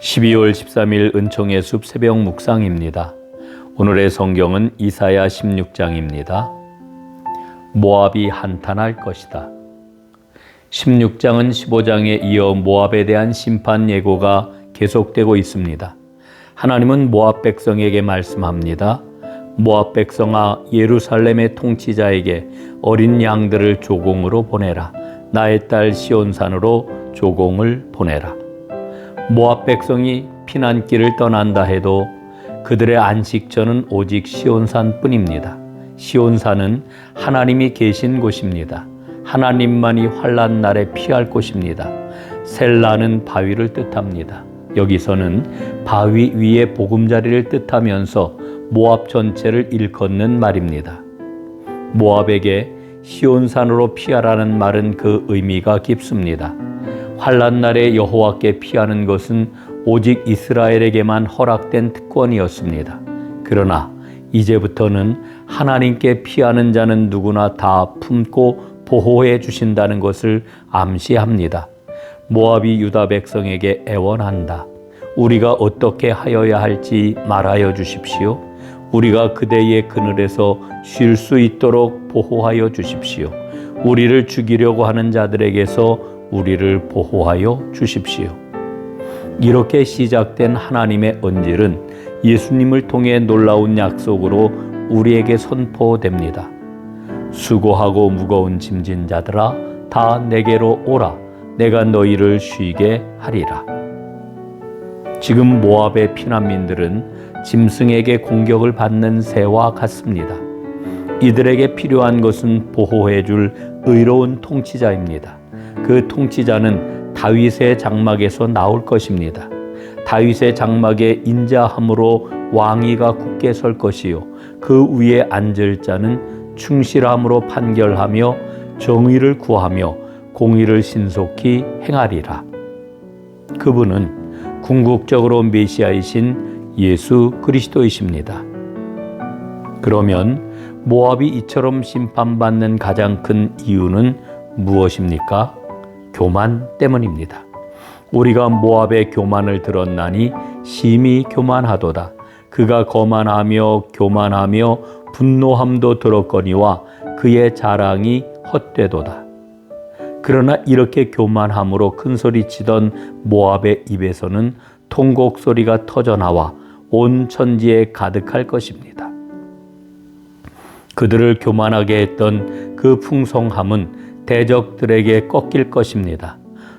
12월 13일 은총의 숲 새벽 묵상입니다. 오늘의 성경은 이사야 16장입니다. 모압이 한탄할 것이다. 16장은 15장에 이어 모압에 대한 심판 예고가 계속되고 있습니다. 하나님은 모압 백성에게 말씀합니다. 모압 백성아 예루살렘의 통치자에게 어린 양들을 조공으로 보내라. 나의 딸 시온산으로 조공을 보내라. 모압 백성이 피난길을 떠난다 해도 그들의 안식처는 오직 시온산 뿐입니다. 시온산은 하나님이 계신 곳입니다. 하나님만이 환란 날에 피할 곳입니다. 셀라는 바위를 뜻합니다. 여기서는 바위 위의 보금자리를 뜻하면서 모압 전체를 일컫는 말입니다. 모압에게 시온산으로 피하라는 말은 그 의미가 깊습니다. 환란 날에 여호와께 피하는 것은 오직 이스라엘에게만 허락된 특권이었습니다. 그러나 이제부터는 하나님께 피하는 자는 누구나 다 품고 보호해 주신다는 것을 암시합니다. 모압이 유다 백성에게 애원한다. 우리가 어떻게 하여야 할지 말하여 주십시오. 우리가 그대의 그늘에서 쉴 수 있도록 보호하여 주십시오. 우리를 죽이려고 하는 자들에게서 우리를 보호하여 주십시오. 이렇게 시작된 하나님의 언질은 예수님을 통해 놀라운 약속으로 우리에게 선포됩니다. 수고하고 무거운 짐진 자들아 다 내게로 오라 내가 너희를 쉬게 하리라. 지금 모압의 피난민들은 짐승에게 공격을 받는 새와 같습니다. 이들에게 필요한 것은 보호해 줄 의로운 통치자입니다. 그 통치자는 다윗의 장막에서 나올 것입니다. 다윗의 장막에 인자함으로 왕위가 굳게 설 것이요 그 위에 앉을 자는 충실함으로 판결하며 정의를 구하며 공의를 신속히 행하리라. 그분은 궁극적으로 메시아이신 예수 그리스도이십니다. 그러면 모압이 이처럼 심판받는 가장 큰 이유는 무엇입니까? 교만 때문입니다. 우리가 모압의 교만을 들었나니 심히 교만하도다. 그가 거만하며 교만하며 분노함도 들었거니와 그의 자랑이 헛되도다. 그러나 이렇게 교만함으로 큰 소리 치던 모압의 입에서는 통곡 소리가 터져 나와 온 천지에 가득할 것입니다. 그들을 교만하게 했던 그 풍성함은 대적들에게 꺾일 것입니다.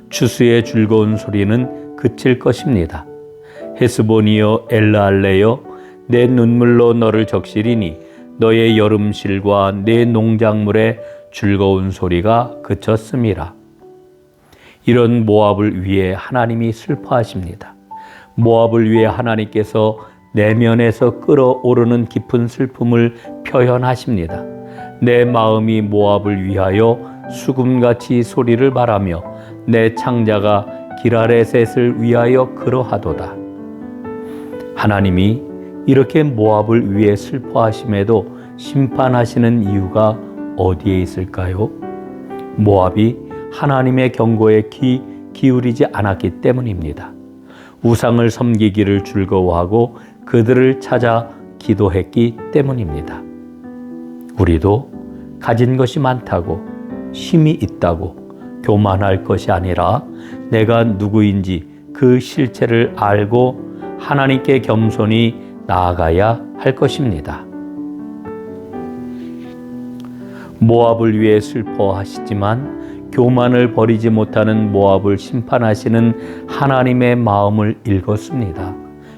추수의 즐거운 소리는 그칠 것입니다. 헤스본이여 엘라알레여 내 눈물로 너를 적시리니 너의 여름실과 내 농작물의 즐거운 소리가 그쳤음이라. 이런 모압을 위해 하나님이 슬퍼하십니다. 모압을 위해 하나님께서 내면에서 끌어오르는 깊은 슬픔을 표현하십니다. 내 마음이 모압을 위하여 수금같이 소리를 바라며 내 창자가 기라레셋을 위하여 그러하도다. 하나님이 이렇게 모압을 위해 슬퍼하심에도 심판하시는 이유가 어디에 있을까요? 모압이 하나님의 경고에 귀 기울이지 않았기 때문입니다. 우상을 섬기기를 즐거워하고 그들을 찾아 기도했기 때문입니다. 우리도 가진 것이 많다고 힘이 있다고 교만할 것이 아니라 내가 누구인지 그 실체를 알고 하나님께 겸손히 나아가야 할 것입니다. 모압을 위해 슬퍼하시지만 교만을 버리지 못하는 모압을 심판하시는 하나님의 마음을 읽었습니다.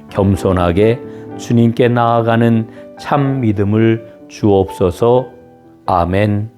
겸손하게 주님께 나아가는 참 믿음을 주옵소서. 아멘.